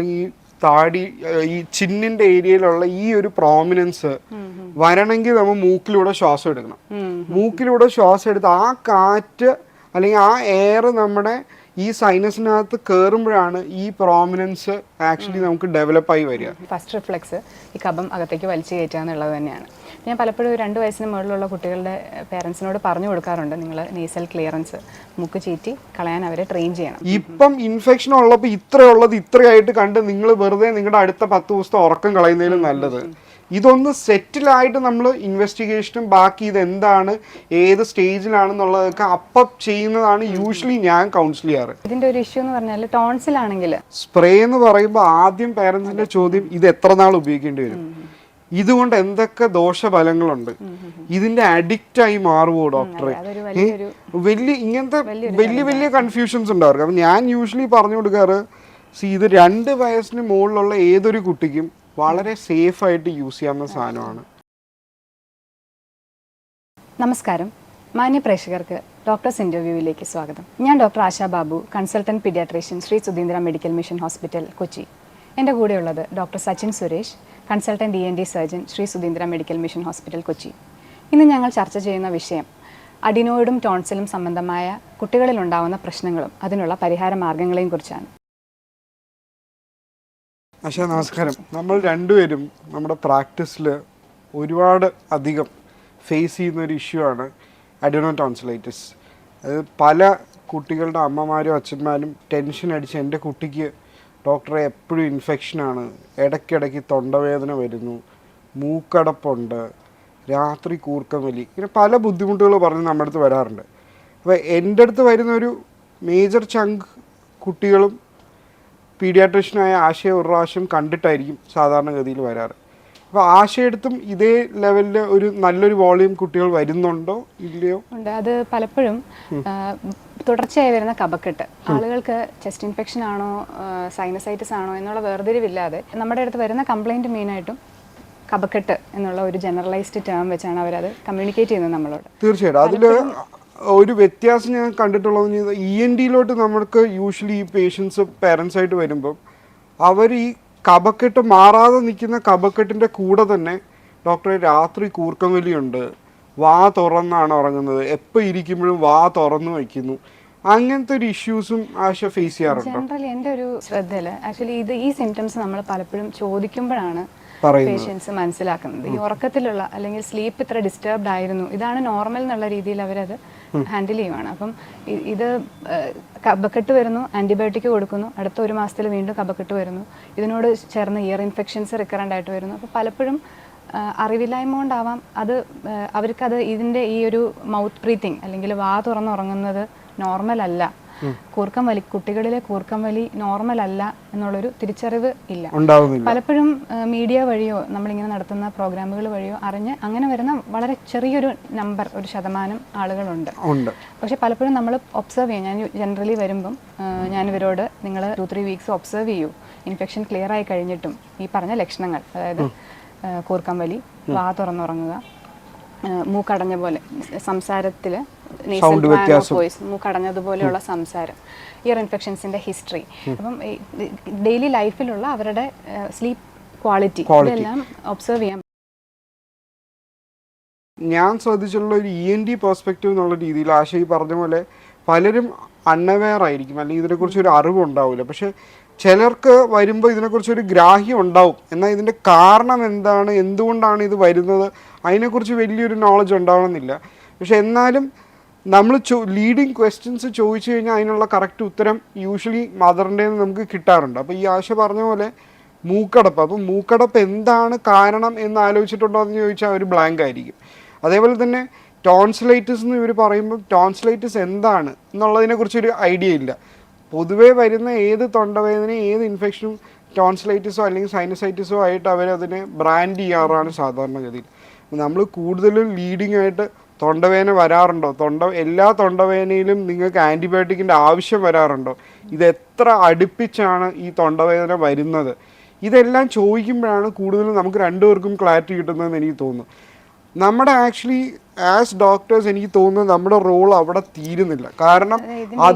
ഈ താടി ഈ ചിന്നിന്റെ ഏരിയയിലുള്ള ഈ ഒരു പ്രോമിനൻസ് വരണമെങ്കിൽ നമ്മൾ മൂക്കിലൂടെ ശ്വാസം എടുക്കണം. മൂക്കിലൂടെ ശ്വാസം എടുത്ത് ആ കാറ്റ് അല്ലെങ്കിൽ ആ എയർ നമ്മുടെ ഈ സൈനസിനകത്ത് കയറുമ്പോഴാണ് ഈ പ്രോമിനൻസ് ആക്ച്വലി നമുക്ക് ഡെവലപ്പ് ആയി വരിക. ഫസ്റ്റ് റിഫ്ലെക്സ് ഈ കബം അകത്തേക്ക് വലിച്ചു കയറ്റുക എന്നുള്ളത് തന്നെയാണ്. ഞാൻ പലപ്പോഴും രണ്ട് വയസ്സിന് മുകളിലുള്ള കുട്ടികളുടെ പേരൻസിനോട് പറഞ്ഞു കൊടുക്കാറുണ്ട്. നിങ്ങൾ നേസൽ ക്ലിയറൻസ് മുക്ക് ചീറ്റി കളയാൻ അവരെ ട്രെയിൻ ചെയ്യണം. ഇപ്പം ഇൻഫെക്ഷൻ ഉള്ളപ്പോൾ ഇത്രയുള്ളത് ഇത്രയായിട്ട് കണ്ട് നിങ്ങൾ വെറുതെ നിങ്ങളുടെ അടുത്ത പത്ത് ദിവസത്തെ ഉറക്കം കളയുന്നതിലും നല്ലത്. ഇതൊന്ന് സെറ്റിലായിട്ട് നമ്മൾ ഇൻവെസ്റ്റിഗേഷനും ബാക്കി ഇത് എന്താണ് ഏത് സ്റ്റേജിലാണെന്നുള്ളതൊക്കെ അപ്പപ്പ് ചെയ്യുന്നതാണ് യൂഷ്വലി ഞാൻ കൗൺസിൽ ചെയ്യാറ്. ഇതിന്റെ ഒരു ഇഷ്യൂ എന്ന് പറഞ്ഞാൽ ടോൺസിലാണെങ്കിൽ സ്പ്രേ എന്ന് പറയുമ്പോൾ ആദ്യം പേരൻസിന്റെ ചോദ്യം ഇത് എത്ര നാൾ ഉപയോഗിക്കേണ്ടി വരും? ഇതുകൊണ്ട് എന്തൊക്കെ ദോഷഫലങ്ങളുണ്ട്? ഇതിന്റെ അഡിക്റ്റ് ആയി മാറുമോ ഡോക്ടറെ വലിയ ഇങ്ങനത്തെ വലിയ വലിയ കൺഫ്യൂഷൻസ് ഉണ്ടാവും. അപ്പം ഞാൻ യൂഷ്വലി പറഞ്ഞു കൊടുക്കാറ് സി ഇത് രണ്ട് വയസ്സിന് മുകളിലുള്ള ഏതൊരു കുട്ടിക്കും വളരെ സേഫ് ആയിട്ട് യൂസ് ചെയ്യാവുന്ന സാധനമാണ്. നമസ്കാരം. മാന്യ പ്രേക്ഷകർക്ക് ഡോക്ടേഴ്സ് ഇന്റർവ്യൂവിലേക്ക് സ്വാഗതം. ഞാൻ doctor Asha Babu consultant paediatrician Sree Sudheendra medical mission hospital Kochi. എന്റെ കൂടെയുള്ളത് doctor Sachin Suresh consultant E N T surgeon Sree Sudheendra medical mission hospital Kochi. ഇന്ന് ഞങ്ങൾ ചർച്ച ചെയ്യുന്ന വിഷയം അഡിനോയിഡും ടോൺസിലും സംബന്ധമായ കുട്ടികളിൽ ഉണ്ടാകുന്ന പ്രശ്നങ്ങളും അതിനുള്ള പരിഹാര മാർഗങ്ങളെയും കുറിച്ചാണ്. അശ നമസ്കാരം. നമ്മൾ രണ്ടുപേരും നമ്മുടെ പ്രാക്ടീസിൽ ഒരുപാട് അധികം ഫേസ് ചെയ്യുന്ന ഒരു ഇഷ്യൂ ആണ് അഡിനോ ടോൺസിലൈറ്റിസ് അത് പല കുട്ടികളുടെ അമ്മമാരും അച്ഛന്മാരും ടെൻഷൻ അടിച്ച് എന്റെ കുട്ടിക്ക് ഡോക്ടറെ എപ്പോഴും ഇൻഫെക്ഷനാണ്. ഇടയ്ക്കിടയ്ക്ക് തൊണ്ടവേദന വരുന്നു മൂക്കടപ്പുണ്ട് രാത്രി കൂർക്കം വലി ഇങ്ങനെ പല ബുദ്ധിമുട്ടുകൾ പറഞ്ഞ് നമ്മുടെ അടുത്ത് വരാറുണ്ട്. അപ്പോൾ എന്റെ അടുത്ത് വരുന്ന ഒരു മേജർ ചങ്ക് കുട്ടികളും പീഡിയാട്രിഷ്യനായ ആശയ ഒരു പ്രാവശ്യം കണ്ടിട്ടായിരിക്കും സാധാരണഗതിയിൽ വരാറ്. അപ്പോൾ ആശയെടുത്തും ഇതേ ലെവലിൽ ഒരു നല്ലൊരു വോളിയം കുട്ടികൾ വരുന്നുണ്ടോ ഇല്ലയോ? ഉണ്ട്. അത് പലപ്പോഴും തുടർച്ചയായി വരുന്ന കബക്കെട്ട് ആളുകൾക്ക് ചെസ്റ്റ് ഇൻഫെക്ഷൻ ആണോ സൈനസൈറ്റിസ് ആണോ എന്നുള്ള വേർതിരിവില്ലാതെ നമ്മുടെ അടുത്ത് വരുന്ന കംപ്ലൈന്റ് മെയിനായിട്ടും കബക്കെട്ട് എന്നുള്ള ഒരു ജനറലൈസ്ഡ് ടേം വെച്ചാണ് അവരത് കമ്മ്യൂണിക്കേറ്റ് ചെയ്യുന്നത് നമ്മളോട്. തീർച്ചയായിട്ടും. അതിൽ ഒരു വ്യത്യാസം ഞാൻ കണ്ടിട്ടുള്ളത് ഇ എൻ ഡിയിലോട്ട് നമ്മൾക്ക് യൂഷ്വലി ഈ പേഷ്യൻസ് പേരൻസ് ആയിട്ട് വരുമ്പോൾ അവർ ഈ കപക്കെട്ട് മാറാതെ നിൽക്കുന്ന കപക്കെട്ടിന്റെ കൂടെ തന്നെ ഡോക്ടറെ രാത്രി കൂർക്കം വലിയുണ്ട് വാ തുറന്നാണ് ഉറങ്ങുന്നത്. എപ്പോൾ ഇരിക്കുമ്പോഴും വാ തുറന്നു വയ്ക്കുന്നു. അങ്ങനത്തെ ഒരു ഇഷ്യൂസും ആശ ഫേസ് ചെയ്യാറുണ്ട്? ജനറലി എന്റെ ഒരു ശ്രദ്ധയിൽ ആക്ച്വലി ഇത് ഈ സിംറ്റംസ് നമ്മൾ പലപ്പോഴും ചോദിക്കുമ്പോഴാണ് പേഷ്യൻസ് മനസ്സിലാക്കുന്നത്. ഈ ഉറക്കത്തിലുള്ള അല്ലെങ്കിൽ സ്ലീപ്പ് ഇത്ര ഡിസ്റ്റർബ്ഡ് ആയിരുന്നു. ഇതാണ് നോർമൽ എന്നുള്ള രീതിയിൽ അവരത് ഹാൻഡിൽ ചെയ്യുവാണ്. അപ്പം ഇത് കബക്കെട്ട് വരുന്നു ആന്റിബയോട്ടിക് കൊടുക്കുന്നു അടുത്ത ഒരു മാസത്തിൽ വീണ്ടും കബക്കെട്ട് വരുന്നു. ഇതിനോട് ചേർന്ന് ഇയർ ഇൻഫെക്ഷൻസ് റിക്കറന്റ് ആയിട്ട് വരുന്നു. അപ്പോൾ പലപ്പോഴും അറിവില്ലായ്മ കൊണ്ടാവാം. അത് അവർക്കത് ഇതിന്റെ ഈ ഒരു മൗത്ത് ബ്രീത്തിങ് അല്ലെങ്കിൽ വാ തുറന്നുറങ്ങുന്നത് നോർമൽ അല്ല. കൂർക്കം വലി കുട്ടികളിലെ കൂർക്കം വലി നോർമൽ അല്ല എന്നുള്ളൊരു തിരിച്ചറിവ് ഇല്ല. പലപ്പോഴും മീഡിയ വഴിയോ നമ്മളിങ്ങനെ നടത്തുന്ന പ്രോഗ്രാമുകൾ വഴിയോ അറിഞ്ഞ് അങ്ങനെ വരുന്ന വളരെ ചെറിയൊരു നമ്പർ ഒരു ശതമാനം ആളുകളുണ്ട്. പക്ഷെ പലപ്പോഴും നമ്മൾ ഒബ്സർവ് ചെയ്യാം. ഞാൻ ജനറലി വരുമ്പം ഞാൻ ഇവരോട് നിങ്ങൾ ടു ത്രീ വീക്സ് ഒബ്സർവ് ചെയ്യൂ. ഇൻഫെക്ഷൻ ക്ലിയർ ആയി കഴിഞ്ഞിട്ടും. ഈ പറഞ്ഞ ലക്ഷണങ്ങൾ. അതായത് ആ, കൂർക്കം വലി വാ തുറന്നുറങ്ങുക. മൂക്കടഞ്ഞ പോലെ സംസാരത്തിൽ. വോയിസ് മൂക്കടഞ്ഞതുപോലെയുള്ള സംസാരം. ഇയർ ഇൻഫെക്ഷൻസിന്റെ ഹിസ്റ്ററി അപ്പം ഡെയിലി ലൈഫിലുള്ള അവരുടെ സ്ലീപ്പ് ക്വാളിറ്റി. ഇതെല്ലാം ഒബ്സർവ് ചെയ്യാൻ ഞാൻ ശ്രദ്ധിച്ചിട്ടുള്ള ഒരു ഇ എൻ ഡി പെർസ്പെക്റ്റീവ് എന്നുള്ള രീതിയിൽ ആശയി പറഞ്ഞ പോലെ പലരും അൺഅവെയർ ആയിരിക്കും. അല്ലെങ്കിൽ ഇതിനെക്കുറിച്ച് ഒരു അറിവ് ഉണ്ടാവില്ല പക്ഷെ ചിലർക്ക് വരുമ്പോൾ ഇതിനെക്കുറിച്ച് ഒരു ഗ്രാഹ്യം ഉണ്ടാവും. എന്നാൽ ഇതിന്റെ കാരണം എന്താണ്? എന്തുകൊണ്ടാണ് ഇത് വരുന്നത്? അതിനെക്കുറിച്ച് വലിയൊരു നോളജ് ഉണ്ടാവണമെന്നില്ല. പക്ഷെ എന്നാലും നമ്മൾ ചോ ലീഡിങ് ക്വസ്റ്റ്യൻസ് ചോദിച്ചു കഴിഞ്ഞാൽ അതിനുള്ള കറക്റ്റ് ഉത്തരം യൂഷ്വലി മദറിന്റെ നമുക്ക് കിട്ടാറുണ്ട്. അപ്പോൾ ഈ ആശ പറഞ്ഞ പോലെ മൂക്കടപ്പ്. അപ്പം മൂക്കടപ്പ് എന്താണ് കാരണം എന്ന് ആലോചിച്ചിട്ടുണ്ടോ എന്ന് ചോദിച്ചാൽ ഒരു ബ്ലാങ്ക് ആയിരിക്കും. അതേപോലെ തന്നെ ടോൺസിലൈറ്റിസ് എന്ന് ഇവർ പറയുമ്പോൾ ടോൺസിലൈറ്റിസ് എന്താണ്? എന്നുള്ളതിനെക്കുറിച്ചൊരു ഐഡിയ ഇല്ല. പൊതുവേ വരുന്ന ഏത് തൊണ്ടവേദനയും ഏത് ഇൻഫെക്ഷനും ടോൺസിലൈറ്റിസോ അല്ലെങ്കിൽ സൈനസൈറ്റിസോ ആയിട്ട് അവരതിനെ ബ്രാൻഡ് ചെയ്യാറാണ് സാധാരണഗതിയിൽ. നമ്മൾ കൂടുതലും ലീഡിങ് ആയിട്ട് തൊണ്ടവേദന വരാറുണ്ടോ? തൊണ്ട എല്ലാ തൊണ്ടവേദനയിലും നിങ്ങൾക്ക് ആന്റിബയോട്ടിക്കിന്റെ ആവശ്യം വരാറുണ്ടോ? ഇത് എത്ര അടുപ്പിച്ചാണ് ഈ തൊണ്ടവേദന വരുന്നത്? ഇതെല്ലാം ചോദിക്കുമ്പോഴാണ് കൂടുതലും നമുക്ക് രണ്ടുപേർക്കും ക്ലാരിറ്റി കിട്ടുന്നതെന്ന് എനിക്ക് തോന്നുന്നു നമ്മുടെ ആക്ച്വലി ആസ് ഡോക്ടേഴ്സ് എനിക്ക് തോന്നുന്നത് നമ്മുടെ റോൾ അവിടെ തീരുന്നില്ല. കാരണം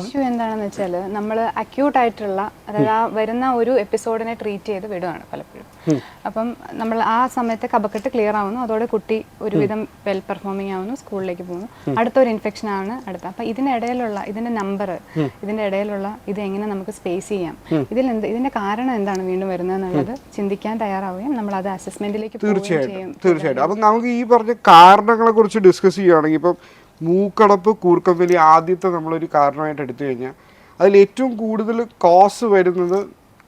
ഇഷ്യൂ എന്താണെന്ന് വെച്ചാൽ നമ്മൾ അക്യൂട്ട് ആയിട്ടുള്ള അതായത് ആ വരുന്ന ഒരു എപ്പിസോഡിനെ ട്രീറ്റ് ചെയ്ത് വിടുകയാണ് പലപ്പോഴും. അപ്പം നമ്മൾ ആ സമയത്ത് കപക്കെട്ട് ക്ലിയർ ആവുന്നു. അതോടെ കുട്ടി ഒരുവിധം വെൽ പെർഫോമിംഗ് ആവുന്നു സ്കൂളിലേക്ക് പോകുന്നു. അടുത്തൊരു ഇൻഫെക്ഷൻ ആണ് അടുത്ത. അപ്പം ഇതിനിടയിലുള്ള ഇതിന്റെ നമ്പർ ഇതിന്റെ ഇടയിലുള്ള ഇത് എങ്ങനെ നമുക്ക് സ്പേസ് ചെയ്യാം? ഇതിൽ എന്ത് ഇതിന്റെ കാരണം എന്താണ് വീണ്ടും വരുന്നത് എന്നുള്ളത് ചിന്തിക്കാൻ തയ്യാറാവുകയും നമ്മൾ അത് അസസ്മെന്റിലേക്ക് തീർച്ചയായിട്ടും തീർച്ചയായിട്ടും. അപ്പം നമുക്ക് ഈ പറഞ്ഞ കാരണങ്ങളെ കുറിച്ച് ഡിസ്കസ് ചെയ്യുകയാണെങ്കിൽ ഇപ്പം മൂക്കടപ്പ് കൂർക്കം വലി ആദ്യത്തെ നമ്മളൊരു കാരണമായിട്ട് എടുത്തു കഴിഞ്ഞാൽ അതിൽ ഏറ്റവും കൂടുതൽ കോസ് വരുന്നത്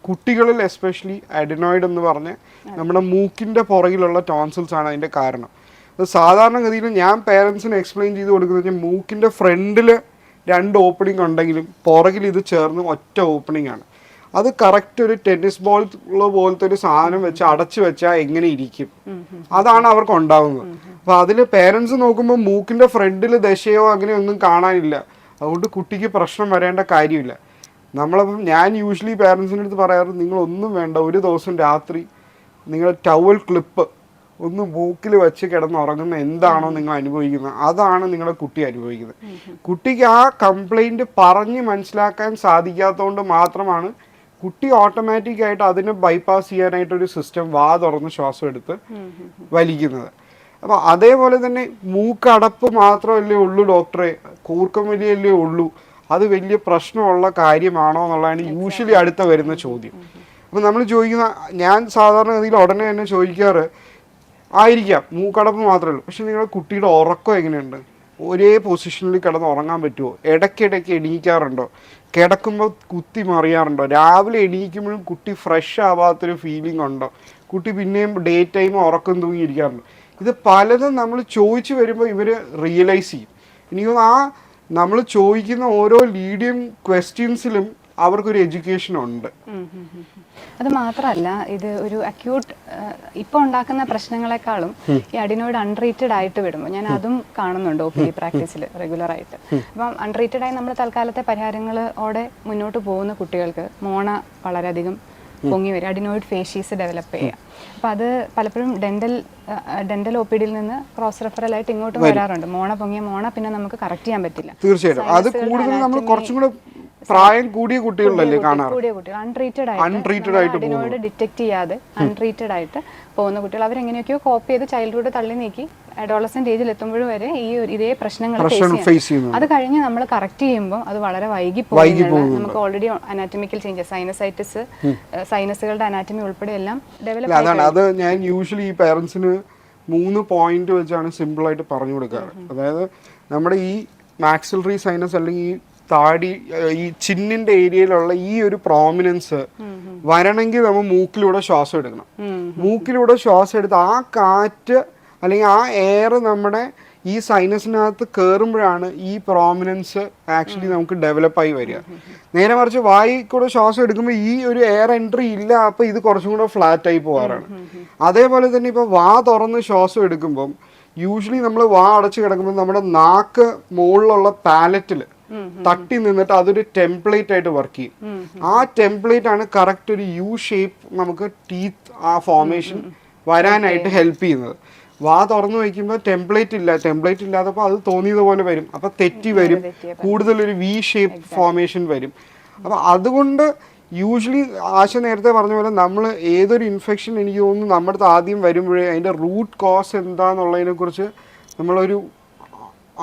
കുട്ടികളിൽ എസ്പെഷ്യലി അഡിനോയിഡ് എന്ന് പറഞ്ഞ് നമ്മുടെ മൂക്കിന്റെ പുറകിലുള്ള ടോൺസിൽസ് ആണ് അതിന്റെ കാരണം. അത് സാധാരണഗതിയിൽ ഞാൻ പേരൻസിന് എക്സ്പ്ലെയിൻ ചെയ്ത് കൊടുക്കുന്നത് വെച്ചാൽ മൂക്കിന്റെ ഫ്രണ്ടിൽ രണ്ട് ഓപ്പണിംഗ് ഉണ്ടെങ്കിലും പുറകിൽ ഇത് ചേർന്ന് ഒറ്റ ഓപ്പണിംഗ് ആണ്. അത് കറക്റ്റ് ഒരു ടെന്നീസ് ബോൾ പോലത്തെ ഒരു സാധനം വെച്ച് അടച്ചു വെച്ചാൽ എങ്ങനെ ഇരിക്കും. അതാണ് അവർക്ക് ഉണ്ടാവുന്നത്. അപ്പൊ അതിൽ പേരൻസ് നോക്കുമ്പോൾ മൂക്കിന്റെ ഫ്രണ്ടിൽ ദശയോ അങ്ങനെയൊന്നും കാണാനില്ല. അതുകൊണ്ട് കുട്ടിക്ക് പ്രശ്നം വരേണ്ട കാര്യമില്ല. നമ്മളപ്പം ഞാൻ യൂഷ്വലി പേരൻസിന്റെ അടുത്ത് പറയാറ് നിങ്ങളൊന്നും വേണ്ട ഒരു ദിവസം രാത്രി നിങ്ങൾ ടവൽ ക്ലിപ്പ് ഒന്ന് മൂക്കിൽ വെച്ച് കിടന്നുറങ്ങുന്ന എന്താണോ നിങ്ങൾ അനുഭവിക്കുന്നത് അതാണ് നിങ്ങളുടെ കുട്ടി അനുഭവിക്കുന്നത്. കുട്ടിക്ക് ആ കംപ്ലൈന്റ് പറഞ്ഞ് മനസ്സിലാക്കാൻ സാധിക്കാത്തതുകൊണ്ട് മാത്രമാണ് കുട്ടി ഓട്ടോമാറ്റിക് ആയിട്ട് അതിനെ ബൈപ്പാസ് ചെയ്യാനായിട്ട് ഒരു സിസ്റ്റം വാ തുറന്ന് ശ്വാസം എടുത്ത് വലിക്കുന്നത്. അപ്പോൾ അതേപോലെ തന്നെ മൂക്കടപ്പ് മാത്രമല്ലേ ഉള്ളൂ ഡോക്ടറെ കൂർക്കം വലിയല്ലേ ഉള്ളൂ. അത് വലിയ പ്രശ്നമുള്ള കാര്യമാണോ എന്നുള്ളതാണ് യൂഷ്വലി അടുത്ത വരുന്ന ചോദ്യം. അപ്പം നമ്മൾ ചോദിക്കുന്ന ഞാൻ സാധാരണഗതിയിൽ ഉടനെ തന്നെ ചോദിക്കാറ് ആയിരിക്കാം മൂക്കടപ്പ് മാത്രമേ ഉള്ളൂ. പക്ഷെ നിങ്ങളുടെ കുട്ടിയുടെ ഉറക്കം എങ്ങനെയുണ്ട്? ഒരേ പൊസിഷനിൽ കിടന്ന് ഉറങ്ങാൻ പറ്റുമോ ഇടയ്ക്കിടയ്ക്ക് എണീക്കാറുണ്ടോ? കിടക്കുമ്പോൾ കുത്തി മറിയാറുണ്ടോ? രാവിലെ എണീക്കുമ്പോഴും കുട്ടി ഫ്രഷ് ആവാത്തൊരു ഫീലിംഗ് ഉണ്ടോ? കുട്ടി പിന്നെയും ഡേ ടൈം ഉറക്കം തൂങ്ങിയിരിക്കാറുണ്ടോ? ഇത് പലതും നമ്മൾ ചോദിച്ചു വരുമ്പോൾ ഇവർ റിയലൈസ് ചെയ്യും. എനിക്ക് ആ നമ്മൾ ചോദിക്കുന്ന ഓരോ ലീഡിയം ക്വസ്റ്റ്യൻസിലും അവർക്കൊരു എഡ്യൂക്കേഷൻ ഉണ്ട്. അത് മാത്രമല്ല ഇത് ഒരു അക്യൂട്ട് ഇപ്പോൾ ഉണ്ടാക്കുന്ന പ്രശ്നങ്ങളെക്കാളും ഈ അഡിനോയിഡ് അൺട്രീറ്റഡ് ആയിട്ട് വിടുമ്പോൾ ഞാൻ അതും കാണുന്നുണ്ട് ഒ പി ഡി പ്രാക്ടീസിൽ റെഗുലർ ആയിട്ട്. അപ്പം അൺട്രീറ്റഡ് ആയി നമ്മൾ തൽക്കാലത്തെ പരിഹാരങ്ങളോടെ മുന്നോട്ട് പോകുന്ന കുട്ടികൾക്ക് മോണ വളരെയധികം പൊങ്ങി വരും. അഡിനോയിഡ് ഫേഷ്യസ് ഡെവലപ്പ് ചെയ്യുക അപ്പോൾ അത് പലപ്പോഴും ഡെന്റൽ ഡെന്റൽ ഒ പി ഡിയിൽ നിന്ന് ക്രോസ് റെഫറൽ ആയിട്ട് ഇങ്ങോട്ടും വരാറുണ്ട്. മോണ പൊങ്ങിയ മോണ പിന്നെ നമുക്ക് കറക്റ്റ് ചെയ്യാൻ പറ്റില്ല. തീർച്ചയായിട്ടും. അത് കൂടുതൽ നമ്മൾ കുറച്ചും കൂടെ പ്രായം കൂടിയ കുട്ടികളിലല്ലേ കാണാറ്? കൂടിയ കുട്ടികൾ അൺട്രീറ്റഡ് ആയിട്ട് ഡിറ്റക്ട് ചെയ്യാതെ അൺട്രീറ്റഡ് ആയിട്ട് പോകുന്ന കുട്ടികൾ. അവരെങ്ങനെയൊക്കെയോ കോപ്പ് ചെയ്ത് ചൈൽഡ്ഹുഡ് തള്ളി നീക്കി അഡോളസെന്റ് ഏജിൽ എത്തുമ്പോഴും വരെ ഈ ഇതേ പ്രശ്നങ്ങൾ ഫേസ് അത് കഴിഞ്ഞ് നമ്മൾ കറക്റ്റ് ചെയ്യുമ്പോൾ അത് വളരെ വൈകി പോകും നമുക്ക് ഓൾറെഡി അനാറ്റമിക്കൽ ചേഞ്ചസ് സൈനസൈറ്റിസ് സൈനസുകളുടെ അനാറ്റമി ഉൾപ്പെടെ എല്ലാം ഡെവലപ്പ് അതാണ്. അത് ഞാൻ യൂഷ്വലി ഈ പേരൻസിന് മൂന്ന് പോയിന്റ് വെച്ചാണ് സിമ്പിൾ ആയിട്ട് പറഞ്ഞു കൊടുക്കാറ്. അതായത് നമ്മുടെ ഈ മാക്സിലറി സൈനസ് അല്ലെങ്കിൽ ഈ താടി ഈ ചിന്നിന്റെ ഏരിയയിലുള്ള ഈ ഒരു പ്രോമിനൻസ് വരണമെങ്കിൽ നമ്മൾ മൂക്കിലൂടെ ശ്വാസം എടുക്കണം. മൂക്കിലൂടെ ശ്വാസം എടുത്ത് ആ കാറ്റ് അല്ലെങ്കിൽ ആ എയർ നമ്മുടെ ഈ സൈനസിനകത്ത് കയറുമ്പോഴാണ് ഈ പ്രോമിനൻസ് ആക്ച്വലി നമുക്ക് ഡെവലപ്പ് ആയി വരിക. നേരെ മറിച്ച് വായി കൂടെ ശ്വാസം എടുക്കുമ്പോൾ ഈ ഒരു എയർ എൻട്രി ഇല്ല അപ്പോൾ ഇത് കുറച്ചും കൂടെ ഫ്ലാറ്റ് ആയി പോകാറാണ്. അതേപോലെ തന്നെ ഇപ്പൊ വാ തുറന്ന് ശ്വാസം എടുക്കുമ്പം യൂഷ്വലി നമ്മൾ വാ അടച്ച് കിടക്കുമ്പോൾ നമ്മുടെ നാക്ക് മുകളിലുള്ള പാലറ്റിൽ തട്ടി നിന്നിട്ട് അതൊരു ടെംപ്ലേറ്റ് ആയിട്ട് വർക്ക് ചെയ്യും. ആ ടെംപ്ലേറ്റ് ആണ് കറക്റ്റ് ഒരു യു ഷേപ്പ് നമുക്ക് ടീത്ത് ആ ഫോർമേഷൻ വരാനായിട്ട് ഹെൽപ്പ് ചെയ്യുന്നത്. വാ തുറന്നു വയ്ക്കുമ്പോൾ ടെംപ്ലേറ്റ് ഇല്ല. ടെംപ്ലേറ്റ് ഇല്ലാത്തപ്പോൾ അത് തോന്നിയതുപോലെ വരും. അപ്പൊ തെറ്റി വരും. കൂടുതൽ ഒരു വി ഷേപ്പ് ഫോർമേഷൻ വരും. അപ്പൊ അതുകൊണ്ട് യൂഷ്വലി ആശ നേരത്തെ പറഞ്ഞ പോലെ നമ്മൾ ഏതൊരു ഇൻഫെക്ഷൻ എനിക്ക് തോന്നുന്നു നമ്മുടെ ആദ്യം വരുമ്പോഴേ അതിന്റെ റൂട്ട് കോസ് എന്താണെന്നുള്ളതിനെക്കുറിച്ച് നമ്മളൊരു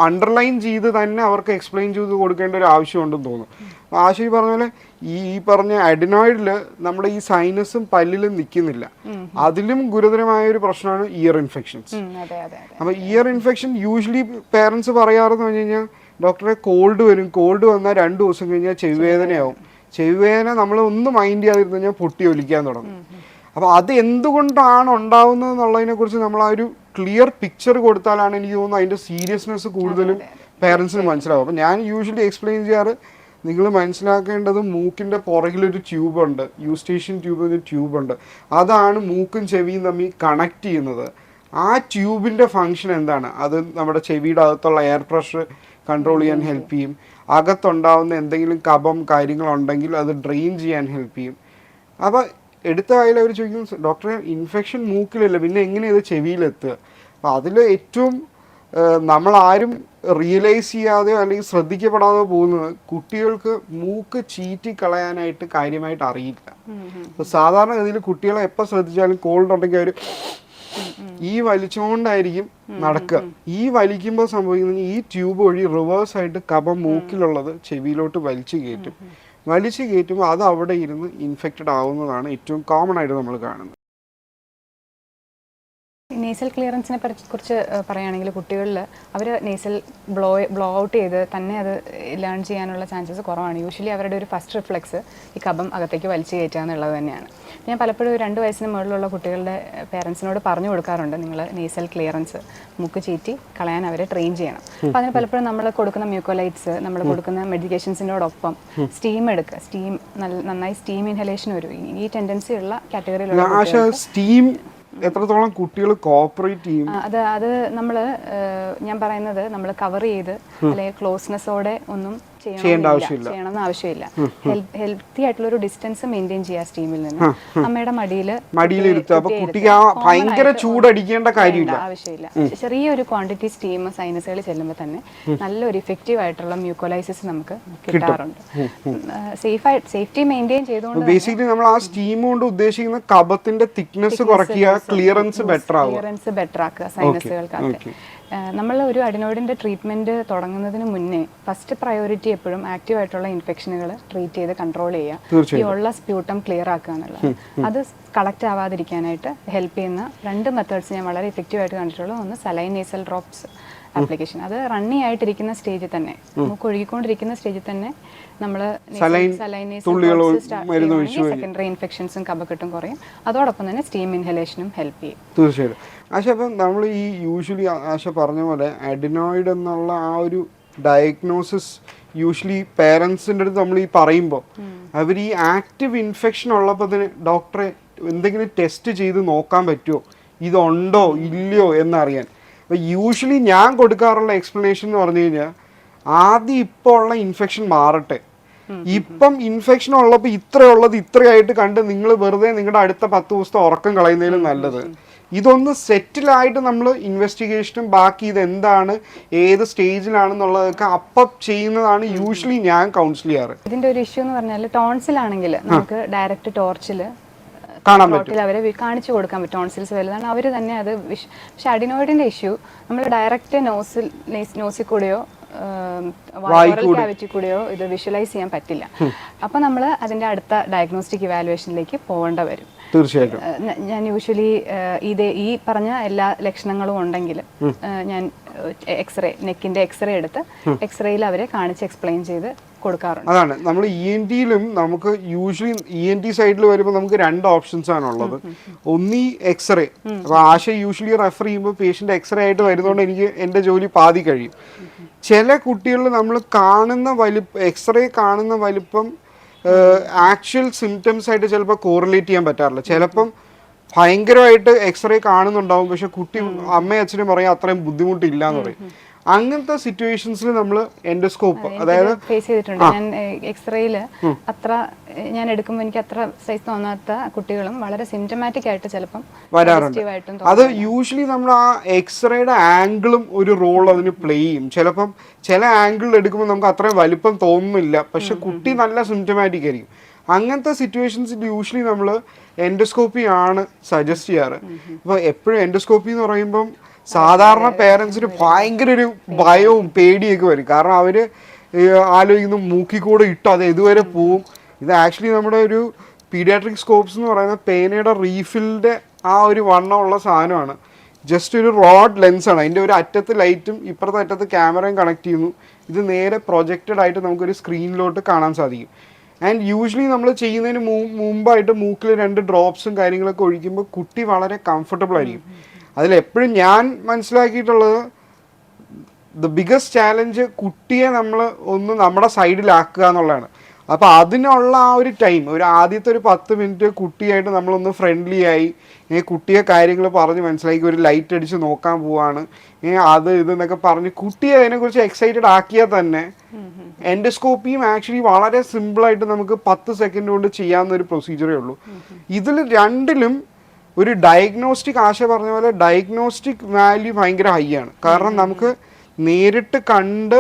അണ്ടർലൈൻ ചെയ്ത് തന്നെ അവർക്ക് എക്സ്പ്ലെയിൻ ചെയ്ത് കൊടുക്കേണ്ട ഒരു ആവശ്യമുണ്ടെന്ന് തോന്നുന്നു. ആശി പറഞ്ഞ പോലെ ഈ ഈ പറഞ്ഞ അഡിനോയിഡിൽ നമ്മുടെ ഈ സൈനസും പല്ലിലും നിൽക്കുന്നില്ല. അതിലും ഗുരുതരമായ ഒരു പ്രശ്നമാണ് ഇയർ ഇൻഫെക്ഷൻസ് അപ്പോൾ ഇയർ ഇൻഫെക്ഷൻ യൂഷ്വലി പേരൻസ് പറയാറെന്ന് പറഞ്ഞു കഴിഞ്ഞാൽ ഡോക്ടറെ കോൾഡ് വരും. കോൾഡ് വന്നാൽ രണ്ട് ദിവസം കഴിഞ്ഞാൽ ചെവിവേദനയാവും. ചെവിവേദന നമ്മൾ ഒന്ന് മൈൻഡ് ചെയ്യാതിരുന്നു കഴിഞ്ഞാൽ പൊട്ടി ഒലിക്കാൻ തുടങ്ങും. അപ്പോൾ അത് എന്തുകൊണ്ടാണ് ഉണ്ടാവുന്നത് എന്നുള്ളതിനെ കുറിച്ച് നമ്മൾ ആ ഒരു ക്ലിയർ പിക്ചർ കൊടുത്താലാണ് എനിക്ക് തോന്നുന്നു അതിന്റെ സീരിയസ്നെസ് കൂടുതലും പേരൻസിന് മനസ്സിലാവും. അപ്പം ഞാൻ യൂഷ്വലി എക്സ്പ്ലെയിൻ ചെയ്യാറ് നിങ്ങൾ മനസ്സിലാക്കേണ്ടത് മൂക്കിന്റെ പുറകിലൊരു ട്യൂബുണ്ട് യൂസ്റ്റേഷ്യൻ ട്യൂബ് ഒരു ട്യൂബ് ഉണ്ട്. അതാണ് മൂക്കും ചെവിയും തമ്മിൽ കണക്ട് ചെയ്യുന്നത്. ആ ട്യൂബിന്റെ ഫങ്ഷൻ എന്താണ്? അത് നമ്മുടെ ചെവിയുടെ അകത്തുള്ള എയർ പ്രഷർ കൺട്രോൾ ചെയ്യാൻ ഹെൽപ്പ് ചെയ്യും. അകത്തുണ്ടാവുന്ന എന്തെങ്കിലും കഫം കാര്യങ്ങളുണ്ടെങ്കിൽ അത് ഡ്രെയിൻ ചെയ്യാൻ ഹെൽപ്പ് ചെയ്യും. അപ്പോൾ എടുത്ത വായിൽ അവർ ചോദിക്കും ഡോക്ടറെ ഇൻഫെക്ഷൻ മൂക്കിലല്ല പിന്നെ എങ്ങനെ ഇത് ചെവിയിലെത്തുക? അപ്പം അതിൽ ഏറ്റവും നമ്മൾ ആരും റിയലൈസ് ചെയ്യാതെയോ അല്ലെങ്കിൽ ശ്രദ്ധിക്കപ്പെടാതെ പോകുന്നത് കുട്ടികൾക്ക് മൂക്ക് ചീറ്റി കളയാനായിട്ട് കാര്യമായിട്ട് അറിയില്ല. അപ്പോൾ സാധാരണഗതിയിൽ കുട്ടികളെ എപ്പോൾ ശ്രദ്ധിച്ചാലും കോൾഡ് ഉണ്ടെങ്കിൽ അവർ ഈ വലിച്ചുകൊണ്ടായിരിക്കും നടക്കുക. ഈ വലിക്കുമ്പോൾ സംഭവിക്കുന്നത് ഈ ട്യൂബ് വഴി റിവേഴ്സ് ആയിട്ട് കഫം മൂക്കിലുള്ളത് ചെവിയിലോട്ട് വലിച്ചു കയറ്റും. വലിച്ചു കയറ്റുമ്പോൾ അത് അവിടെ ഇരുന്ന് ഇൻഫെക്റ്റഡ് ആവുന്നതാണ് ഏറ്റവും കോമൺ ആയിട്ട് നമ്മൾ കാണുന്നത്. നേസൽ ക്ലിയറൻസിനെ കുറിച്ച് പറയുകയാണെങ്കിൽ കുട്ടികളിൽ അവർ നേസൽ ബ്ലോ ബ്ലോ ഔട്ട് ചെയ്ത് തന്നെ അത് ലേൺ ചെയ്യാനുള്ള ചാൻസസ് കുറവാണ്. യൂഷ്വലി അവരുടെ ഒരു ഫസ്റ്റ് റിഫ്ലെക്സ് ഈ കബം അകത്തേക്ക് വലിച്ചു കയറ്റുക എന്നുള്ളത് തന്നെയാണ്. ഞാൻ പലപ്പോഴും ഒരു രണ്ട് വയസ്സിന് മുകളിലുള്ള കുട്ടികളുടെ പേരൻസിനോട് പറഞ്ഞു കൊടുക്കാറുണ്ട്. നിങ്ങൾ നേസൽ ക്ലിയറൻസ് മുക്ക് ചീറ്റി കളയാൻ അവരെ ട്രെയിൻ ചെയ്യണം. അപ്പോൾ അതിന് പലപ്പോഴും നമ്മൾ കൊടുക്കുന്ന മ്യൂക്കോലൈറ്റ്സ് നമ്മൾ കൊടുക്കുന്ന മെഡിക്കേഷൻസിനോടൊപ്പം സ്റ്റീം എടുക്കുക സ്റ്റീം നന്നായി സ്റ്റീം ഇൻഹലേഷൻ വരും. ഈ- ടെൻഡൻസി ഉള്ള കാറ്റഗറിയിലുള്ള സ്റ്റീം എത്രത്തോളം കുട്ടികൾ കോപ്പറേറ്റ് ചെയ്യും? അത് അത് നമ്മൾ ഞാൻ പറയുന്നത് നമ്മൾ കവർ ചെയ്ത് അല്ലെങ്കിൽ ക്ലോസ്നെസ്സോടെ ഒന്നും ചെയ്യേണ്ട ആവശ്യമില്ല. ചെയ്യണമെന്ന് ആവശ്യമില്ല. ഹെൽത്തി ആയിട്ടുള്ള ഒരു ഡിസ്റ്റൻസ് മെയിന്റെയിൻ ചെയ്യാം സ്റ്റീമിൽ നിന്ന്. അമ്മയുടെ മടിയിൽ മടിയിൽ കുട്ടിക്ക് ഭയങ്കര ചൂടടിക്കേണ്ട കാര്യമില്ല. ആവശ്യമില്ല. ചെറിയൊരു ക്വാണ്ടിറ്റി സ്റ്റീം സൈനസുകളിൽ ചെല്ലുമ്പോൾ തന്നെ നല്ലൊരു ഇഫക്റ്റീവ് ആയിട്ടുള്ള മ്യൂക്കോലൈസിസ് നമുക്ക് കിട്ടാറുണ്ട്. സേഫ് ആയിട്ട് സേഫ്റ്റി മെയിന്റെയിൻ ചെയ്തുകൊണ്ട് ബേസിക്കലി നമ്മൾ ആ സ്റ്റീം കൊണ്ട് ഉദ്ദേശിക്കുന്ന കഫത്തിന്റെ തിക്നെസ് കുറയ്ക്കുക ക്ലിയറൻസ് ബെറ്റർ ആവുക. ക്ലിയറൻസ് ബെറ്റർ ആക്കുക സൈനസുകൾക്കൊക്കെ നമ്മൾ ഒരു അഡിനോയിഡിന്റെ ട്രീറ്റ്മെന്റ് തുടങ്ങുന്നതിന് മുന്നേ ഫസ്റ്റ് പ്രയോറിറ്റി എപ്പോഴും ആക്റ്റീവ് ആയിട്ടുള്ള ഇൻഫെക്ഷനുകൾ ട്രീറ്റ് ചെയ്ത് കൺട്രോൾ ചെയ്യുക. ഈ ഉള്ള സ്പ്യൂട്ടം ക്ലിയർ ആക്കുക എന്നുള്ളത്. അത് കളക്ട് ആവാതിരിക്കാനായിട്ട് ഹെൽപ്പ് ചെയ്യുന്ന രണ്ട് മെത്തേഡ്സ് ഞാൻ വളരെ ഇഫക്റ്റീവ് ആയിട്ട് കണ്ടിട്ടുള്ളൂ. ഒന്ന് സലൈൻ നേസൽ ഡ്രോപ്സ് ആപ്ലിക്കേഷൻ അത് റണ്ണി ആയിട്ടിരിക്കുന്ന സ്റ്റേജിൽ തന്നെ. നമുക്ക് ഒഴുകിക്കൊണ്ടിരിക്കുന്ന സ്റ്റേജിൽ തന്നെ നമ്മൾ സെക്കൻഡറി ഇൻഫെക്ഷൻസും കഫക്കെട്ടും കുറയും. അതോടൊപ്പം തന്നെ സ്റ്റീം ഇൻഹലേഷനും ഹെൽപ്പ് ചെയ്യും. തീർച്ചയായിട്ടും. ആശ അപ്പം നമ്മൾ ഈ യൂഷ്വലി ആശ പറഞ്ഞ പോലെ അഡിനോയിഡ് എന്നുള്ള ആ ഒരു ഡയഗ്നോസിസ് യൂഷ്വലി പേരൻസിന്റെ അടുത്ത് നമ്മൾ ഈ പറയുമ്പോൾ അവർ ഈ ആക്റ്റീവ് ഇൻഫെക്ഷൻ ഉള്ളപ്പോൾ തന്നെ ഡോക്ടറെ എന്തെങ്കിലും ടെസ്റ്റ് ചെയ്ത് നോക്കാൻ പറ്റുമോ ഇതുണ്ടോ? ഇല്ലയോ? എന്നറിയാൻ. അപ്പോൾ യൂഷ്വലി ഞാൻ കൊടുക്കാറുള്ള എക്സ്പ്ലനേഷൻ എന്ന് പറഞ്ഞു കഴിഞ്ഞാൽ ആദ്യം ഇപ്പോൾ ഉള്ള ഇൻഫെക്ഷൻ മാറട്ടെ. ഇപ്പം ഇൻഫെക്ഷൻ ഉള്ളപ്പോൾ ഇത്രയുള്ളത് ഇത്രയായിട്ട് കണ്ട് നിങ്ങൾ വെറുതെ നിങ്ങളുടെ അടുത്ത പത്ത് ദിവസത്തെ ഉറക്കം കളയുന്നതിലും നല്ലത്. ഇതൊന്ന് സെറ്റിലായിട്ട് നമ്മൾ ഇൻവെസ്റ്റിഗേഷനും ബാക്കി ഇതെന്താണ് ഏത് സ്റ്റേജിലാണെന്നുള്ളതൊക്കെ അപ്പം ചെയ്യുന്നതാണ് യൂഷ്വലി ഞാൻ കൗൺസിൽ ചെയ്യാറ്. ഇതിന്റെ ഒരു ഇഷ്യൂ എന്ന് പറഞ്ഞാൽ ടോൺസിൽ ആണെങ്കിൽ നമുക്ക് ഡയറക്റ്റ് ടോർച്ചിൽ കാണാൻ പറ്റും. അവരെ കാണിച്ചു കൊടുക്കാൻ പറ്റും ടോൺസിൽസ് വലുതാണ്. അവർ തന്നെ അത് പക്ഷെ അഡിനോയിഡിന്റെ ഇഷ്യൂ നമ്മൾ ഡയറക്റ്റ് നോസിൽ നോസിൽ കൂടെയോ ക്യാവിറ്റി കൂടെയോ ഇത് വിഷ്വലൈസ് ചെയ്യാൻ പറ്റില്ല. അപ്പൊ നമ്മൾ അതിന്റെ അടുത്ത ഡയഗ്നോസ്റ്റിക് ഇവാലുവേഷനിലേക്ക് പോകേണ്ട വരും. തീർച്ചയായിട്ടും. ഞാൻ യൂഷ്വലി ഇത് ഈ പറഞ്ഞ എല്ലാ ലക്ഷണങ്ങളും ഉണ്ടെങ്കിൽ ഞാൻ എക്സ്റേ നെക്കിന്റെ എക്സ്റേ എടുത്ത് എക്സ്റേയിൽ അവരെ കാണിച്ച് എക്സ്പ്ലെയിൻ ചെയ്ത് കൊടുക്കാറുണ്ട്. അതാണ്. നമ്മൾ ഇ എൻ ടിയിലും നമുക്ക് യൂഷ്വലി ഇ എൻ ടി സൈഡിൽ വരുമ്പോൾ നമുക്ക് രണ്ട് ഓപ്ഷൻസ് ആണ് ഉള്ളത്. ഒന്നീ എക്സ്റേ അപ്പോൾ ആശ യൂഷ്വലി റെഫർ ചെയ്യുമ്പോൾ പേഷ്യന്റ് എക്സ്റേ ആയിട്ട് വരുന്നതുകൊണ്ട് എനിക്ക് എന്റെ ജോലി പാതി കഴിയും. ചില കുട്ടികളിൽ നമ്മൾ കാണുന്ന വലിപ്പം എക്സ്റേ കാണുന്ന വലിപ്പം ആക്ച്വൽ സിംറ്റംസ് ആയിട്ട് ചിലപ്പോൾ കോറിലേറ്റ് ചെയ്യാൻ പറ്റാറില്ല. ചിലപ്പം ഭയങ്കരമായിട്ട് എക്സ്റേ കാണുന്നുണ്ടാവും. പക്ഷെ കുട്ടി അമ്മയും അച്ഛനും പറയും അത്രയും ബുദ്ധിമുട്ടില്ല എന്ന് പറയും. അങ്ങനത്തെ സിറ്റുവേഷൻസിൽ നമ്മൾ എൻഡോസ്കോപ്പ് അതായത് ഫേസ് ചെയ്തിട്ടുണ്ട്. ഞാൻ എക്സ്റേയിൽ അത്ര ഞാൻ എടുക്കുമ്പോൾ എനിക്ക് അത്ര സൈസ് തോന്നാത്ത കുട്ടികളും വളരെ സിംറ്റമാറ്റിക് ആയിട്ട് ചിലപ്പം വരാറുണ്ട്. അത് യൂഷ്വലി നമ്മൾ ആ എക്സ്റേയുടെ ആംഗിളും ഒരു റോൾ അതിന് പ്ലേ ചെയ്യും. ചിലപ്പം ചില ആംഗിളിൽ എടുക്കുമ്പോൾ നമുക്ക് അത്രയും വലിപ്പം തോന്നുന്നില്ല. പക്ഷെ കുട്ടി നല്ല സിംറ്റമാറ്റിക് ആയിരിക്കും. അങ്ങനത്തെ സിറ്റുവേഷൻസിൽ യൂഷ്വലി നമ്മൾ എൻഡോസ്കോപ്പി ആണ് സജസ്റ്റ് ചെയ്യാറ്. അപ്പോൾ എപ്പോഴും എൻഡോസ്കോപ്പി എന്ന് പറയുമ്പം സാധാരണ പേരൻസിന് ഭയങ്കര ഒരു ഭയവും പേടിയൊക്കെ വരും. കാരണം അവർ ആലോചിക്കുന്നു മൂക്കിക്കൂടെ ഇട്ട് ഇട്ടോ അത് ഇതുവരെ പോവും. ഇത് ആക്ച്വലി നമ്മുടെ ഒരു പീഡിയാട്രിക് സ്കോപ്സ് എന്ന് പറയുന്ന പേനയുടെ റീഫിലിന്റെ ആ ഒരു വണ്ണമുള്ള സാധനമാണ്. ജസ്റ്റ് ഒരു റോഡ് ലെൻസാണ് അതിന്റെ ഒരു അറ്റത്ത് ലൈറ്റും ഇപ്പുറത്തെ അറ്റത്ത് ക്യാമറയും കണക്ട് ചെയ്യുന്നു. ഇത് നേരെ പ്രൊജക്റ്റഡ് ആയിട്ട് നമുക്കൊരു സ്ക്രീനിലോട്ട് കാണാൻ സാധിക്കും. ആൻഡ് യൂഷ്വലി നമ്മൾ ചെയ്യുന്നതിന് മുമ്പായിട്ട് മൂക്കിൽ രണ്ട് ഡ്രോപ്സും കാര്യങ്ങളൊക്കെ ഒഴിക്കുമ്പോൾ കുട്ടി വളരെ കംഫർട്ടബിൾ ആയിരിക്കും. അതിലെപ്പോഴും ഞാൻ മനസ്സിലാക്കിയിട്ടുള്ളത് ദ ബിഗസ്റ്റ് ചാലഞ്ച് കുട്ടിയെ നമ്മൾ ഒന്ന് നമ്മുടെ സൈഡിലാക്കുക എന്നുള്ളതാണ്. അപ്പോൾ അതിനുള്ള ആ ഒരു ടൈം ഒരു ആദ്യത്തെ ഒരു പത്ത് മിനിറ്റ് കുട്ടിയായിട്ട് നമ്മളൊന്ന് ഫ്രണ്ട്ലി ആയി ഈ കുട്ടിയെ കാര്യങ്ങൾ പറഞ്ഞ് മനസ്സിലാക്കി ഒരു ലൈറ്റ് അടിച്ച് നോക്കാൻ പോവാണ്. അത് ഇത് എന്നൊക്കെ പറഞ്ഞ് കുട്ടിയെ അതിനെക്കുറിച്ച് എക്സൈറ്റഡ് ആക്കിയാൽ തന്നെ എൻഡോസ്കോപ്പിയും ആക്ച്വലി വളരെ സിമ്പിളായിട്ട് നമുക്ക് പത്ത് സെക്കൻഡ് കൊണ്ട് ചെയ്യാവുന്ന ഒരു പ്രൊസീജിയറേ ഉള്ളൂ. ഇതിൽ രണ്ടിലും ഒരു ഡയഗ്നോസ്റ്റിക് ആശ പറഞ്ഞ പോലെ ഡയഗ്നോസ്റ്റിക് വാല്യൂ ഭയങ്കര ഹൈ ആണ്. കാരണം നമുക്ക് നേരിട്ട് കണ്ട്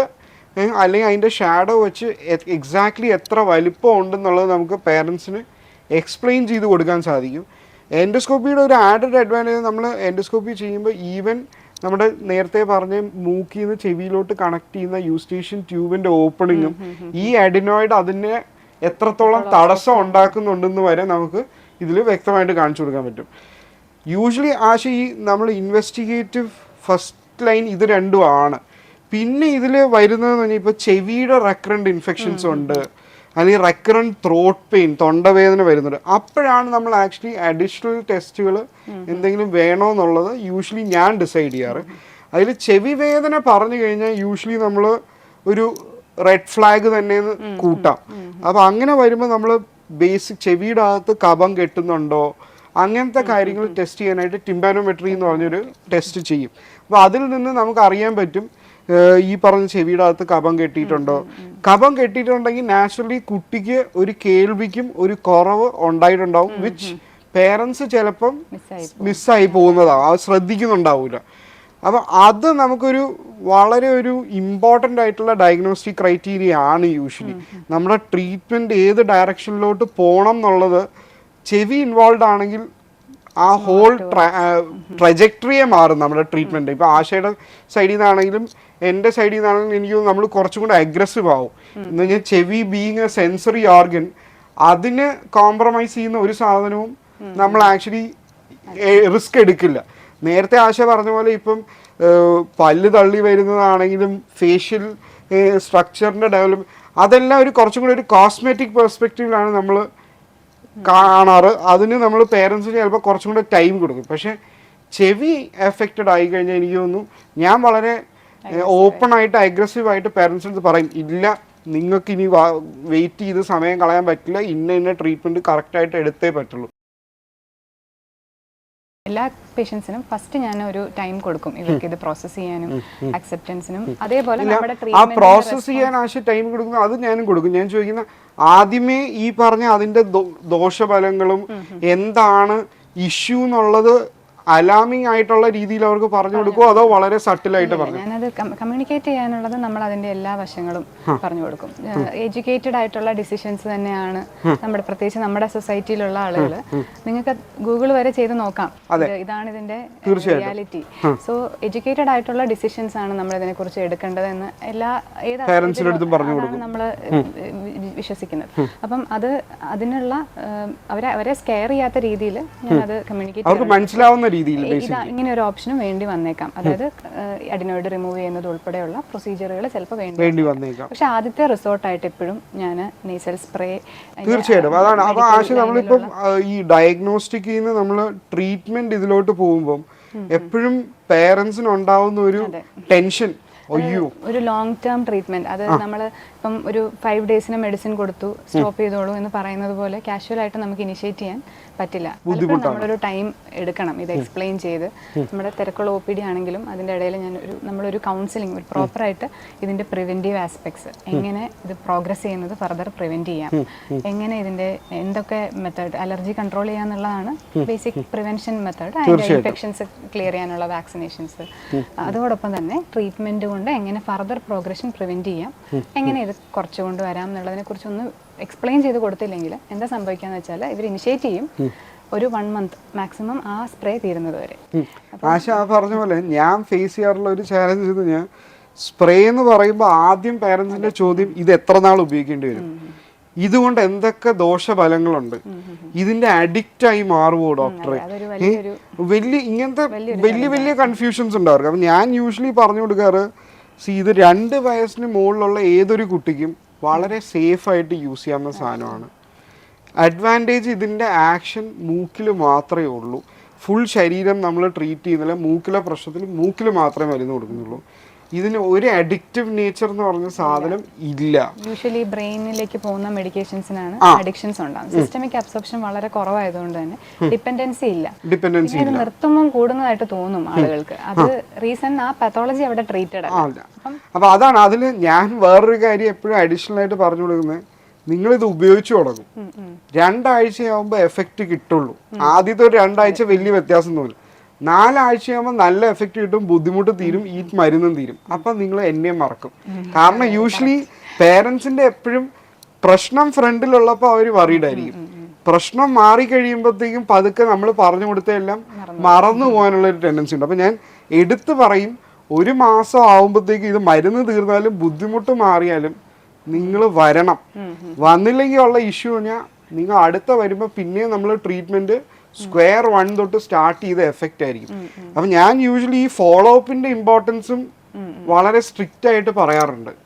അല്ലെങ്കിൽ അതിന്റെ ഷാഡോ വെച്ച് എക്സാക്ട്ലി എത്ര വലിപ്പം ഉണ്ടെന്നുള്ളത് നമുക്ക് പേരൻസിന് എക്സ്പ്ലെയിൻ ചെയ്ത് കൊടുക്കാൻ സാധിക്കും. എൻഡോസ്കോപ്പിയുടെ ഒരു ആഡഡ് അഡ്വാന്റേജ് നമ്മൾ എൻഡോസ്കോപ്പി ചെയ്യുമ്പോൾ ഈവൻ നമ്മുടെ നേരത്തെ പറഞ്ഞ മൂക്കിൽ നിന്ന് ചെവിയിലോട്ട് കണക്ട് ചെയ്യുന്ന യൂസ്റ്റേഷ്യൻ ട്യൂബിന്റെ ഓപ്പണിങ്ങും ഈ അഡിനോയിഡ് അതിനെ എത്രത്തോളം തടസ്സം ഉണ്ടാക്കുന്നുണ്ടെന്ന് വരെ നമുക്ക് ഇതിൽ വ്യക്തമായിട്ട് കാണിച്ചു കൊടുക്കാൻ പറ്റും. യൂഷ്വലി ആശ ഈ നമ്മൾ ഇൻവെസ്റ്റിഗേറ്റീവ് ഫസ്റ്റ് ലൈൻ ഇത് രണ്ടും ആണ്. പിന്നെ ഇതിൽ വരുന്നതെന്ന് പറഞ്ഞാൽ ഇപ്പോൾ ചെവിയുടെ റെക്കറന്റ് ഇൻഫെക്ഷൻസ് ഉണ്ട്. അല്ലെങ്കിൽ റെക്കറന്റ് ത്രോട്ട് പെയിൻ തൊണ്ടവേദന വരുന്നുണ്ട്. അപ്പോഴാണ് നമ്മൾ ആക്ച്വലി അഡീഷണൽ ടെസ്റ്റുകൾ എന്തെങ്കിലും വേണോ എന്നുള്ളത് യൂഷ്വലി ഞാൻ ഡിസൈഡ് ചെയ്യാറ്. അതിൽ ചെവി വേദന പറഞ്ഞു കഴിഞ്ഞാൽ യൂഷ്വലി നമ്മൾ ഒരു റെഡ് ഫ്ലാഗ് തന്നെ കൂട്ടാം. അപ്പോൾ അങ്ങനെ വരുമ്പോൾ നമ്മൾ ബേസിക് ചെവിയുടെ അകത്ത് കപം കെട്ടുന്നുണ്ടോ അങ്ങനത്തെ കാര്യങ്ങൾ ടെസ്റ്റ് ചെയ്യാനായിട്ട് ടിംബാനോമെട്രി എന്ന് പറഞ്ഞൊരു ടെസ്റ്റ് ചെയ്യും. അപ്പോൾ അതിൽ നിന്ന് നമുക്ക് അറിയാൻ പറ്റും ഈ പറഞ്ഞ ചെവിയുടെ അകത്ത് കഫം കെട്ടിയിട്ടുണ്ടോ? കഫം കെട്ടിയിട്ടുണ്ടെങ്കിൽ നാച്ചുറലി കുട്ടിക്ക് ഒരു കേൾവിക്കും ഒരു കുറവ് ഉണ്ടായിട്ടുണ്ടാവും വിച്ച് പേരൻസ് ചിലപ്പം മിസ്സായി പോകുന്നതാവും അത് ശ്രദ്ധിക്കുന്നുണ്ടാവില്ല അപ്പൊ അത് നമുക്കൊരു വളരെ ഒരു ഇമ്പോർട്ടന്റ് ആയിട്ടുള്ള ഡയഗ്നോസ്റ്റിക് ക്രൈറ്റീരിയ ആണ് യൂഷ്വലി നമ്മുടെ ട്രീറ്റ്മെന്റ് ഏത് ഡയറക്ഷനിലോട്ട് പോകണം എന്നുള്ളത് ചെവി ഇൻവോൾവ് ആണെങ്കിൽ ആ ഹോൾ ട്രജക്ടറിയെ മാറും നമ്മുടെ ട്രീറ്റ്മെന്റ് ഇപ്പോൾ ആശയുടെ സൈഡിൽ നിന്നാണെങ്കിലും എന്റെ സൈഡിൽ നിന്നാണെങ്കിലും എനിക്ക് നമ്മൾ കുറച്ചും കൂടെ അഗ്രസീവ് ആവും. എന്ന് പറഞ്ഞാൽ ചെവി ബീങ് എ സെൻസറി ഓർഗൻ അതിന് കോംപ്രമൈസ് ചെയ്യുന്ന ഒരു സാധനവും നമ്മൾ ആക്ച്വലി റിസ്ക് എടുക്കില്ല. നേരത്തെ ആശ പറഞ്ഞ പോലെ ഇപ്പം പല്ല് തള്ളി വരുന്നതാണെങ്കിലും ഫേഷ്യൽ സ്ട്രക്ചറിന്റെ ഡെവലപ്പ് അതെല്ലാം ഒരു കുറച്ചും കൂടി ഒരു കോസ്മെറ്റിക് പെർസ്പെക്റ്റീവിലാണ് നമ്മൾ കാണാറ്. അതിന് നമ്മൾ പേരൻസിന് ചിലപ്പോൾ കുറച്ചും കൂടെ ടൈം കൊടുക്കും. പക്ഷെ ചെവി എഫക്റ്റഡ് ആയി കഴിഞ്ഞാൽ എനിക്ക് തോന്നുന്നു ഞാൻ വളരെ ഓപ്പൺ ആയിട്ട് അഗ്രസീവ് ആയിട്ട് പേരൻസിന്റെ അടുത്ത് പറയും ഇല്ല നിങ്ങൾക്ക് ഇനി വെയിറ്റ് ചെയ്ത് സമയം കളയാൻ പറ്റില്ല. ഇന്ന ഇന്ന ട്രീറ്റ്മെന്റ് കറക്റ്റായിട്ട് എടുത്തേ പറ്റുള്ളൂ. എല്ലാ പേഷ്യൻസിനും ഫസ്റ്റ് ഞാൻ ഒരു ടൈം കൊടുക്കും. ഇവർക്ക് ഇത് പ്രോസസ് ചെയ്യാനും അക്സെപ്റ്റൻസിനും അതേപോലെ നമ്മുടെ ആ പ്രോസസ് ചെയ്യാൻ ആവശ്യം ടൈം കൊടുക്കുന്നു അത് ഞാനും കൊടുക്കും. ഞാൻ ചോദിക്കുന്ന ആദ്യമേ ഈ പറഞ്ഞ അതിന്റെ ദോഷഫലങ്ങളും എന്താണ് ഇഷ്യൂ എന്നുള്ളത് അലാമിങ് ആയിട്ടുള്ള രീതിയിൽ അവർക്ക് പറഞ്ഞു കൊടുക്കുമോ അതോ വളരെ സട്ടിലായിട്ട് പറഞ്ഞു? ഞാനത് കമ്മ്യൂണിക്കേറ്റ് ചെയ്യാനുള്ളത് നമ്മൾ അതിന്റെ എല്ലാ വശങ്ങളും പറഞ്ഞു കൊടുക്കും. എഡ്യൂക്കേറ്റഡ് ആയിട്ടുള്ള ഡിസിഷൻസ് തന്നെയാണ് നമ്മുടെ പ്രത്യേകിച്ച് നമ്മുടെ സൊസൈറ്റിയിലുള്ള ആളുകൾ നിങ്ങൾക്ക് ഗൂഗിൾ വരെ ചെയ്ത് നോക്കാം. ഇതാണ് ഇതിന്റെ റിയാലിറ്റി സോ എഡ്യൂക്കേറ്റഡ് ആയിട്ടുള്ള ഡിസിഷൻസ് ആണ് നമ്മൾ ഇതിനെ കുറിച്ച് എടുക്കേണ്ടത് എന്ന് എല്ലാ പറഞ്ഞു നമ്മൾ വിശ്വസിക്കുന്നത്. അപ്പം അത് അതിനുള്ള അവരെ അവരെ സ്കെയർ ചെയ്യാത്ത രീതിയിൽ ഞാൻ അത് കമ്മ്യൂണിക്കേറ്റ് മനസ്സിലാവുന്ന രീതിയിൽ ഇങ്ങനെ ഒരു ഓപ്ഷനും വേണ്ടി വന്നേക്കാം. അതായത് അഡിനോയിഡ് റിമൂവ് ചെയ്യുന്നത് ഉൾപ്പെടെയുള്ള പ്രൊസീജിയറുകൾ ചിലപ്പോൾ വേണ്ടി വന്നേക്കാം. പക്ഷെ ആദ്യത്തെ റിസോർട്ടായിട്ട് എപ്പോഴും ഞാൻ നേസൽ സ്പ്രേ തീർച്ചയായിട്ടും. അതാണ് അപ്പൊ ആശയം നമ്മളിപ്പം ഈ ഡയഗ്നോസ്റ്റിക് നിന്ന് നമ്മൾ ട്രീറ്റ്മെന്റ് ഇതിലോട്ട് പോകുമ്പോൾ എപ്പോഴും പേരൻസിന് ഉണ്ടാവുന്ന ഒരു ടെൻഷൻ ഒരു ലോങ് ടേം ട്രീറ്റ്മെന്റ് അത് നമ്മൾ ഇപ്പം ഒരു ഫൈവ് ഡേയ്സിന് മെഡിസിൻ കൊടുത്തു സ്റ്റോപ്പ് ചെയ്തോളൂ എന്ന് പറയുന്നത് പോലെ കാഷ്വൽ ആയിട്ട് നമുക്ക് ഇനിഷ്യേറ്റ് ചെയ്യാൻ പറ്റില്ല. നമ്മളൊരു ടൈം എടുക്കണം ഇത് എക്സ്പ്ലെയിൻ ചെയ്ത്. നമ്മുടെ തിരക്കുള്ള ഒ പി ഡി ആണെങ്കിലും അതിന്റെ ഇടയിൽ ഞാൻ ഒരു നമ്മളൊരു കൗൺസിലിംഗ് ഒരു പ്രോപ്പർ ആയിട്ട് ഇതിന്റെ പ്രിവെന്റീവ് ആസ്പെക്ട്സ് എങ്ങനെ ഇത് പ്രോഗ്രസ് ചെയ്യുന്നത് ഫർദർ പ്രിവെന്റ് ചെയ്യാം. എങ്ങനെ ഇതിന്റെ എന്തൊക്കെ മെത്തേഡ് അലർജി കൺട്രോൾ ചെയ്യാന്നുള്ളതാണ് ബേസിക് പ്രിവെൻഷൻ മെത്തേഡ് അതിന്റെ ഇൻഫെക്ഷൻസ് ക്ലിയർ ചെയ്യാനുള്ള വാക്സിനേഷൻസ് അതോടൊപ്പം തന്നെ ട്രീറ്റ്മെന്റ് കൊണ്ട് എങ്ങനെ ഫർദർ പ്രോഗ്രഷൻ പ്രിവെന്റ് ചെയ്യാം എങ്ങനെ ഇത് കുറച്ച് കൊണ്ടുവരാം എന്നുള്ളതിനെ കുറിച്ചൊന്ന് എക്സ്പ്ലെയിൻ ചെയ്ത് കൊടുത്തില്ലെങ്കിൽ എന്താ സംഭവിക്കാന്ന് വെച്ചാൽ ഇവർ ഇനിഷ്യേറ്റ് ചെയ്യും ഒരു വൺ മന്ത് മാക്സിമം ആ സ്പ്രേ തീരുന്നത് വരെ. ആശ പറഞ്ഞ പോലെ ഞാൻ ഫേസ് ചെയ്യാറുള്ള ഒരു ചാലഞ്ച് എന്ന് ഞാൻ സ്പ്രേ എന്ന് പറയുമ്പോൾ ആദ്യം പേരൻസിന്റെ ചോദ്യം ഇത് എത്ര നാൾ ഉപയോഗിക്കേണ്ടി വരും? ഇതുകൊണ്ട് എന്തൊക്കെ ദോഷഫലങ്ങളുണ്ട്? ഇതിന്റെ അഡിക്റ്റ് ആയി മാറുമോ ഡോക്ടറെ വലിയ ഇങ്ങനത്തെ വലിയ വലിയ കൺഫ്യൂഷൻസ് ഉണ്ടാവും. അപ്പം ഞാൻ യൂഷ്വലി പറഞ്ഞു കൊടുക്കാറ് സി ഇത് രണ്ട് വയസ്സിന് മുകളിലുള്ള ഏതൊരു കുട്ടിക്കും വളരെ സേഫ് ആയിട്ട് യൂസ് ചെയ്യാവുന്ന സാധനമാണ്. അഡ്വാന്റേജ് ഇതിന്റെ ആക്ഷൻ മൂക്കിൽ മാത്രമേ ഉള്ളൂ. ഫുൾ ശരീരം നമ്മൾ ട്രീറ്റ് ചെയ്യുന്നില്ല. മൂക്കിലെ പ്രശ്നത്തിൽ മൂക്കിൽ മാത്രമേ മരുന്ന് കൊടുക്കുന്നുള്ളൂ. ഇതിന് ഒരു അഡിക്റ്റീവ് നേച്ചർ എന്ന് പറഞ്ഞ സാധനം ഇല്ല. യൂഷ്വലി ബ്രെയിനിലേക്ക് പോകുന്ന മെഡിക്കേഷൻസിനാണ് അഡിക്ഷൻസ് ഉണ്ടാകുന്നത് സിസ്റ്റമിക് അബ്സോർപ്ഷൻ വളരെ കുറവായതുകൊണ്ട് തന്നെ ഡിപ്പെൻഡൻസി ഇല്ല. ഡിപ്പെൻഡൻസി ഇത് നിർത്തുമ്പോൾ കൂടുന്നതായിട്ട് തോന്നും ആളുകൾക്ക്. അത് റീസൺ ആ പത്തോളജി അവിടെ ട്രീറ്റഡ് അല്ല. അപ്പൊ അതാണ് അതിൽ ഞാൻ വേറൊരു കാര്യം എപ്പോഴും അഡീഷണൽ ആയിട്ട് പറഞ്ഞു കൊടുക്കുന്നത്. നിങ്ങൾ ഇത് ഉപയോഗിച്ചു തുടങ്ങും. രണ്ടാഴ്ചയാകുമ്പോൾ എഫക്റ്റ് കിട്ടുള്ളൂ. ആദ്യത്തെ ഒരു രണ്ടാഴ്ച വലിയ വ്യത്യാസം തോന്നും നാലാഴ്ചയാകുമ്പോൾ നല്ല എഫക്റ്റ് കിട്ടും ബുദ്ധിമുട്ട് തീരും ഈ മരുന്നും തീരും. അപ്പം നിങ്ങൾ എന്നെ മറക്കും. കാരണം യൂഷ്വലി പേരൻസിന്റെ എപ്പോഴും പ്രശ്നം ഫ്രണ്ടിലുള്ളപ്പോൾ അവർ വറീഡ് ആയിരിക്കും. പ്രശ്നം മാറി കഴിയുമ്പോഴത്തേക്കും പതുക്കെ നമ്മൾ പറഞ്ഞു കൊടുത്തതെല്ലാം മറന്നു പോകാനുള്ള ഒരു ടെൻഡൻസി ഉണ്ട്. അപ്പം ഞാൻ എടുത്തു പറയും ഒരു മാസം ആവുമ്പോഴത്തേക്കും ഇത് മരുന്ന് തീർന്നാലും ബുദ്ധിമുട്ട് മാറിയാലും നിങ്ങൾ വരണം. വന്നില്ലെങ്കിൽ ഉള്ള ഇഷ്യൂ പറഞ്ഞാൽ നിങ്ങൾ അടുത്ത വരുമ്പോൾ പിന്നെയും നമ്മൾ ട്രീറ്റ്മെന്റ് സ്ക്വയർ വൺ തൊട്ട് സ്റ്റാർട്ട് ചെയ്ത എഫക്റ്റ് ആയിരിക്കും. അപ്പം ഞാൻ യൂഷ്വലി ഈ ഫോളോ അപ്പിന്റെ ഇമ്പോർട്ടൻസും വളരെ സ്ട്രിക്റ്റ് ആയിട്ട് പറയാറുണ്ട്.